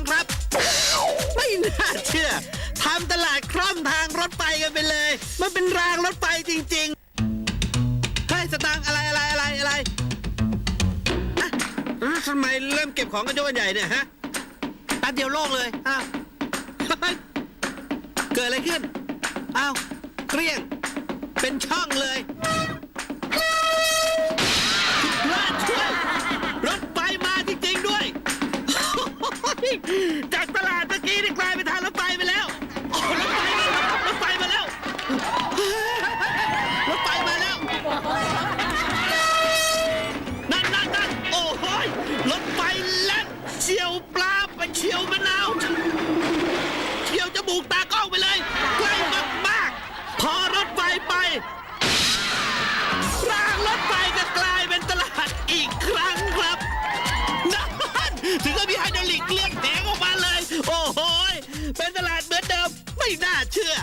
องครับ ไม่น่าเชื่อทำตลาดคล่อมทางรถไฟกันไปเลย มันเป็นรางรถไฟจริงๆเฮ้ยสตางค์อะไรอะไรอะไรอะไรอะทำไมเริ่มเก็บของกันยกกันใหญ่เนี่ยฮะแป๊บเดียวโล่งเลยอ้าวเฮ้ยเกิดอะไรขึ้นอ้าวเกลี้ยง เป็นช่องเลย จากตลาดตะกี้นี่กลายเป็นทางรถไฟไปแล้วรถไฟมาแล้วรถไฟมาแล้วรถไฟมาแล้ว นั่นนั่นนั่นโอ้โหยรถไฟแล่นเฉียวปลาไปเฉียวมะนาวเฉียวจมูกตากล้องไปเลย นถึงกับมีไฮดรอลิกเลียกแผงออกมาเลย โอ้โหเป็นตลาดเหมือนเดิมไม่น่าเชื่อ